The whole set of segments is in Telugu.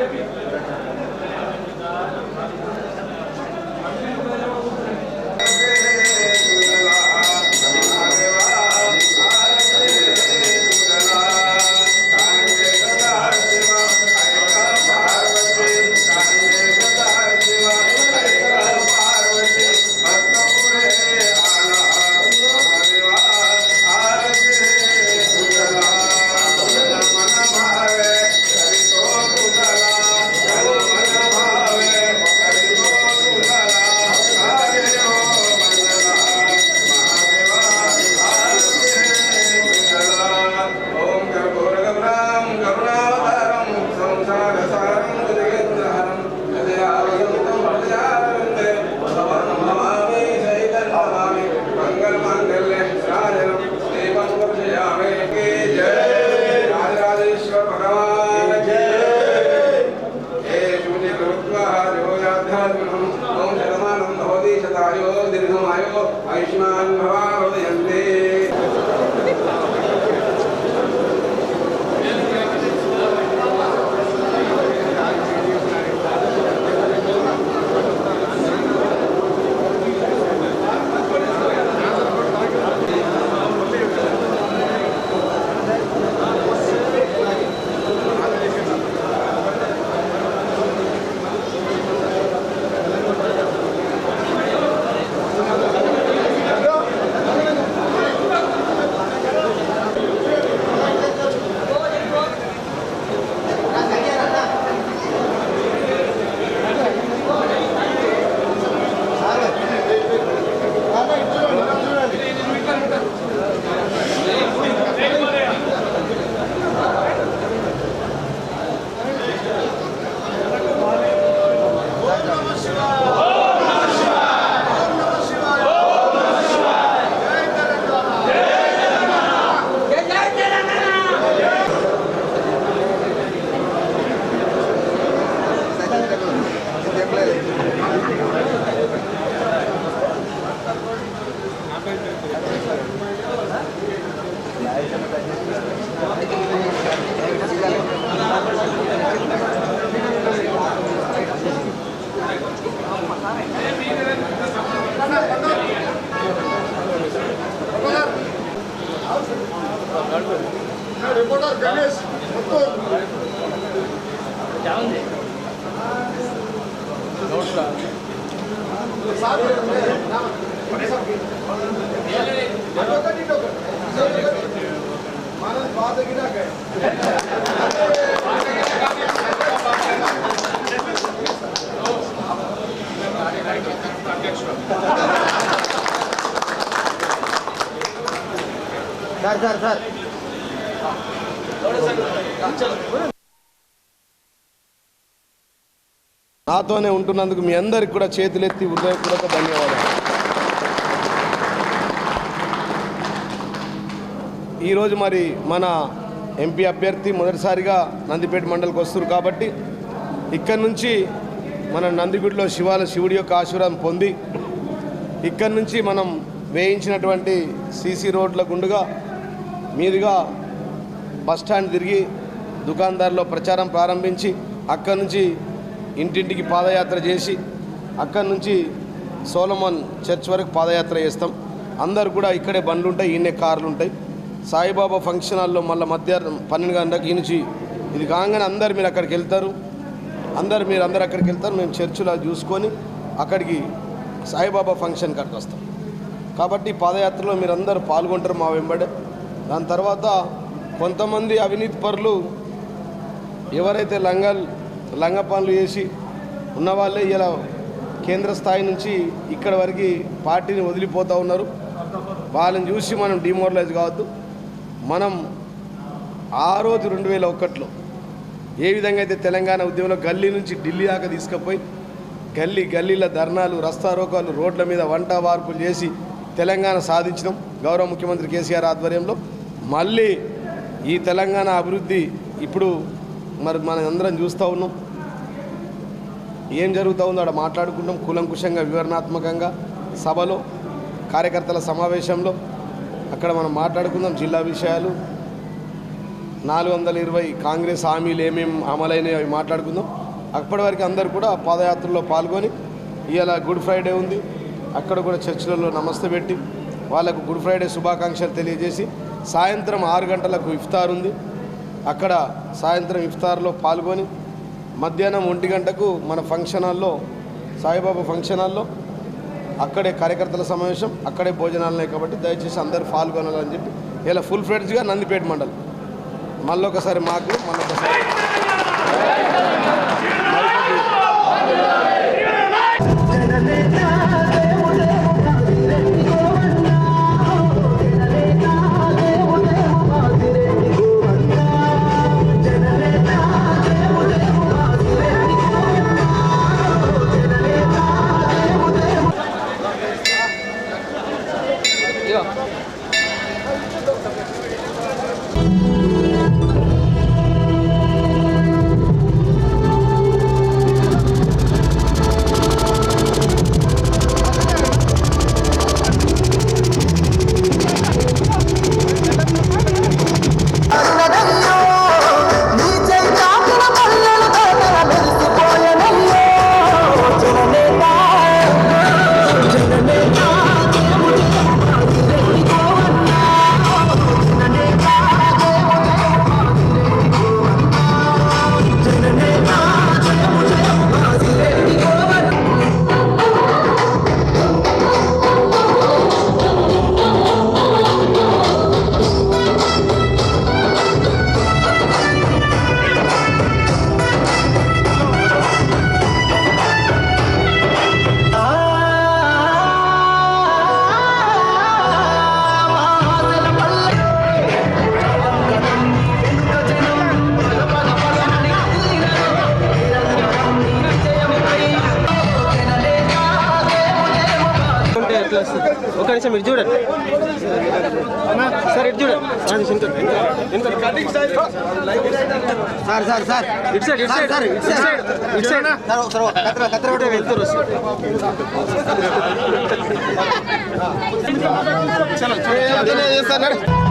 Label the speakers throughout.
Speaker 1: なるほど。सरकार गणेश ಮನಸ್ ಬಾಧಗಿಡಾಕ
Speaker 2: ಸರ್ ಸರ್ ಸರ್
Speaker 3: నాతోనే ఉంటున్నందుకు మీ అందరికి కూడా చేతులెత్తి హృదయపూర్వక ధన్యవాదాలు. ఈరోజు మరి మన ఎంపీ అభ్యర్థి మొదటిసారిగా నందిపేట మండలికి వస్తారు కాబట్టి ఇక్కడి నుంచి మన నందిగుడిలో శివాల శివుడి యొక్క ఆశీర్వాదం పొంది ఇక్కడి నుంచి మనం వేయించినటువంటి సీసీ రోడ్ల గుండుగా మీదుగా బస్ స్టాండ్ తిరిగి దుకాణదారులో ప్రచారం ప్రారంభించి అక్కడి నుంచి ఇంటింటికి పాదయాత్ర చేసి అక్కడి నుంచి సోలమన్ చర్చ్ వరకు పాదయాత్ర చేస్తాం. అందరు కూడా ఇక్కడే బండ్లు ఉంటాయి ఈయనే కార్లు ఉంటాయి సాయిబాబా ఫంక్షన్ హాల్లో మళ్ళీ మధ్యాహ్నం పన్నెండు గంటలకు ఈ నుంచి ఇది కాగానే అందరు మీరు అక్కడికి వెళ్తారు. అందరు మీరు అందరు అక్కడికి వెళ్తారు మేము చర్చిలో చూసుకొని అక్కడికి సాయిబాబా ఫంక్షన్ కట్టుకు వస్తాం. కాబట్టి పాదయాత్రలో మీరు అందరూ పాల్గొంటారు మా వెంబడే. దాని తర్వాత కొంతమంది అవినీతి పరులు ఎవరైతే లంగల్ లంగ పనులు చేసి ఉన్నవాళ్ళే ఇలా కేంద్ర స్థాయి నుంచి ఇక్కడ వరకు పార్టీని వదిలిపోతూ ఉన్నారు. వాళ్ళని చూసి మనం డిమోరలైజ్ కావద్దు. మనం ఆ రోజు రెండు వేల ఒకటిలో ఏ విధంగా అయితే తెలంగాణ ఉద్యమంలో గల్లీ నుంచి ఢిల్లీ దాకా తీసుకుపోయి గల్లీ గల్లీల ధర్నాలు రస్తారోకాలు రోడ్ల మీద వంట వార్పులు చేసి తెలంగాణ సాధించడం గౌరవ ముఖ్యమంత్రి కేసీఆర్ ఆధ్వర్యంలో. మళ్ళీ ఈ తెలంగాణ అభివృద్ధి ఇప్పుడు మరి మనం అందరం చూస్తూ ఉన్నాం. ఏం జరుగుతూ ఉందో అక్కడ మాట్లాడుకుంటాం కూలంకుషంగా వివరణాత్మకంగా. సభలో కార్యకర్తల సమావేశంలో అక్కడ మనం మాట్లాడుకుందాం జిల్లా విషయాలు. నాలుగు వందల ఇరవై కాంగ్రెస్ హామీలు ఏమేమి అమలైనవి అవి మాట్లాడుకుందాం. అప్పటి వరకు అందరు కూడా పాదయాత్రలో పాల్గొని ఇవాళ గుడ్ ఫ్రైడే ఉంది. అక్కడ కూడా చర్చిలలో నమస్తే పెట్టి వాళ్ళకు గుడ్ ఫ్రైడే శుభాకాంక్షలు తెలియజేసి సాయంత్రం ఆరు గంటలకు ఇఫ్తార్ ఉంది. అక్కడ సాయంత్రం ఇఫ్తార్లో పాల్గొని మధ్యాహ్నం ఒంటి గంటకు మన ఫంక్షన్ హాల్లో సాయిబాబా ఫంక్షన్ హాల్లో అక్కడే కార్యకర్తల సమావేశం అక్కడే భోజనాలు కాబట్టి దయచేసి అందరూ పాల్గొనాలని చెప్పి ఇలా ఫుల్ ఫ్లెడ్జ్గా నందిపేట మండలం. మళ్ళొకసారి మాకు మళ్ళొకసారి.
Speaker 2: ఎట్లా వస్తుంది? ఒక నిమిషం ఇటు చూడండి. సార్ ఇటు చూడండి. Sir sir sir. ఇటు సైడ్ ఇటు సైడ్ ఇటు సైడ్. ఇటు సైడ్. కత్తెర ఒకటే వెళ్తారు
Speaker 3: చేస్తాను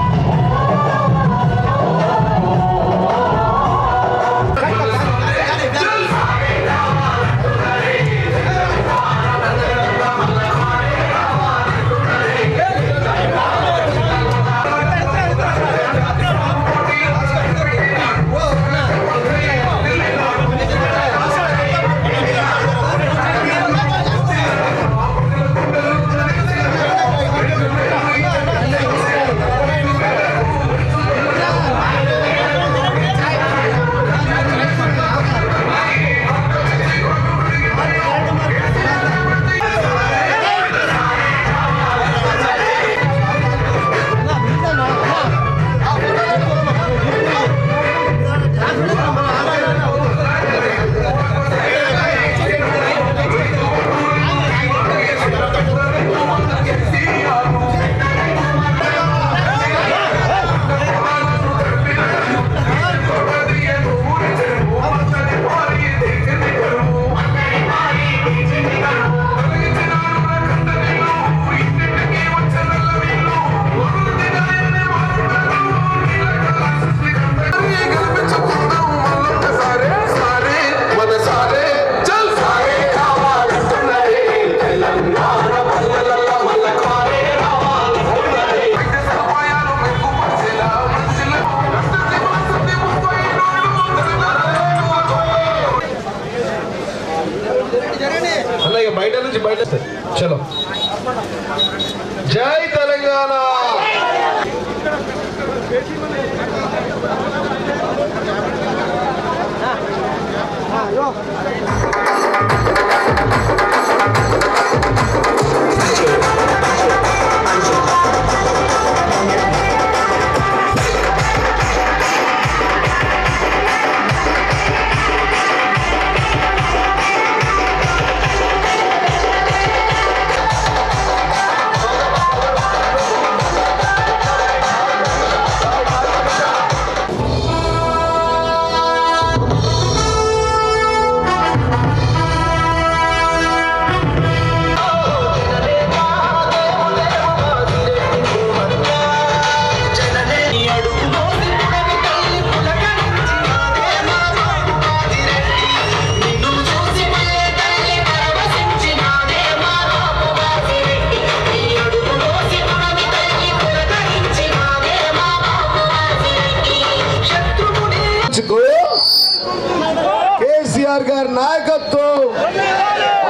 Speaker 3: నాయకత్వం.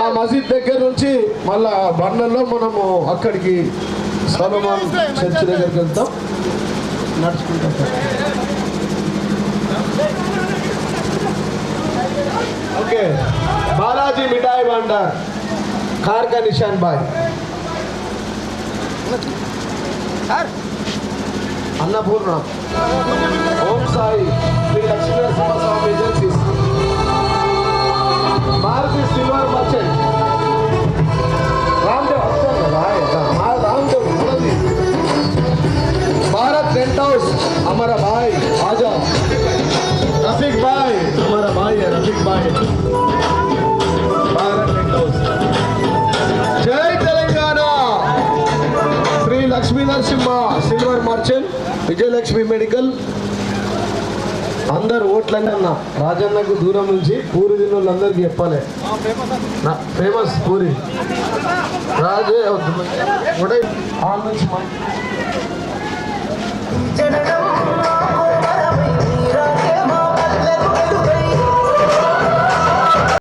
Speaker 3: ఆ మసీద్ దగ్గర నుంచి మళ్ళా బండ్లలో మనము అక్కడికి సలమాన్ చర్చ్ దగ్గరికి వెళ్తాం. నడుచుకుంటాం. ఓకే. బాలాజీ మిఠాయి బండార్ కార్కా నిషాన్ బాయ్. అన్నపూర్ణ. ఓం సాయి. శ్రీ లక్ష్మీనరసింహ స్వామి జై Telangana. Shri Lakshmi Narasimha silver merchant Vijayalakshmi medical. అందరు ఓట్లని అన్న రాజన్నకు దూరం నుంచి పూరి తిన్నోళ్ళందరికీ చెప్పాలి. ఫేమస్ పూరి. రాజే నుంచి